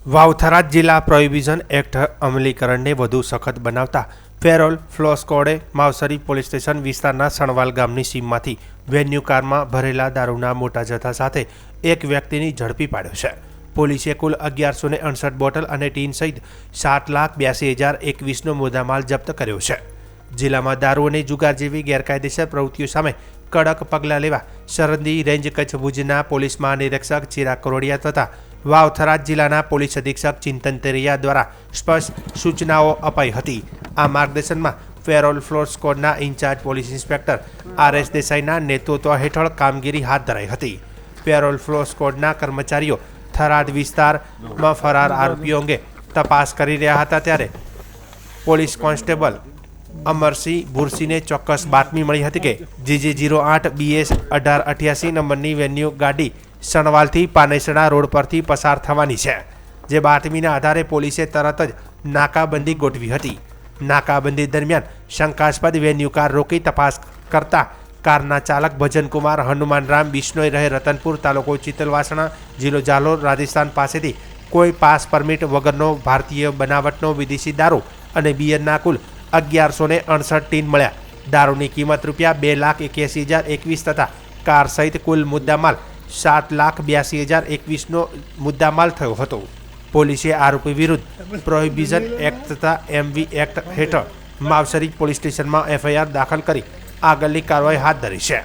વાવથરા જિલ્લા prohibition act અમલીકરણને વધુ સખત બનાવતા ફેરોલ ફ્લોસ્કોડે માવસરી પોલીસ સ્ટેશન વિસ્તારના સણવાલ ગામની સીમમાંથી વેન્યુ કારમાં ભરેલા દારૂના મોટા જથ્થા સાથે એક વ્યક્તિની ઝડપી પાડ્યો છે. પોલીસે કુલ અગિયારસો ને અડસઠ બોટલ અને ટીન સહિત સાત લાખ બ્યાસી હજાર એકવીસનો મુદ્દામાલ જપ્ત કર્યો છે. જિલ્લામાં દારૂ અને જુગાર જેવી ગેરકાયદેસર પ્રવૃત્તિઓ સામે કડક પગલાં લેવા સરહદી રેન્જ કચ્છ ભુજના પોલીસ મહાનિરીક્ષક ચિરાગ કરોડિયા તથા વાવથરા જિલ્લાના પોલીસ અધિક્ષક ચિંતન તેરિયા દ્વારા સ્પષ્ટ સૂચનાઓ અપાઈ હતી. આ માર્ગદર્શનમાં parole furlough સ્કોડના incharge police inspector R S દેસાઈના નેતૃત્વ હેઠળ કામગીરી હાથ ધરાઈ હતી. ફેરોલ ફ્લોર સ્કોડના કર્મચારીઓ થરાદ વિસ્તારમાં ફરાર આરોપીઓ અંગે તપાસ કરી રહ્યા હતા ત્યારે પોલીસ કોન્સ્ટેબલ અમરસિંહ ભુરસીને ચોક્કસ બાતમી મળી હતી કે જીજી જીરો આઠ બીએસ અઢાર અઠ્યાસી નંબરની વેન્યુ ગાડી સણવાલથી પાનેસણા રોડ પરથી પસાર થવાની છે, જે બાતમીના આધારે પોલીસે તરત જ નાકાબંધી ગોઠવી હતી. નાકાબંધી દરમિયાન શંકાસ્પદ વેન્યુ કાર રોકી તપાસ કરતા કારના ચાલક ભજનકુમાર, હનુમાનરામ, બિશ્નોઈ રહે રતનપુર તાલુકો ચિતલવાસણા જિલ્લો જાલોર, રાજસ્થાન પાસેથી કોઈ પાસ પરમિટ વગરનો ભારતીય બનાવટનો વિદેશી દારૂ અને બિયરના કુલ અગિયારસો ને અડસઠ ટીન મળ્યા. દારૂની કિંમત રૂપિયા બે લાખ એક્યાસી હજાર એકવીસ તથા કાર સહિત કુલ મુદ્દામાલ સાત લાખ બ્યાસી હજાર એકવીસનો મુદ્દામાલ થયો હતો. પોલીસે આરોપી વિરુદ્ધ પ્રોહિબિઝન એક્ટ તથા એમવી એક્ટ હેઠળ માવસરી પોલીસ સ્ટેશનમાં એફઆઈઆર દાખલ કરી આગળની કાર્યવાહી હાથ ધરી છે.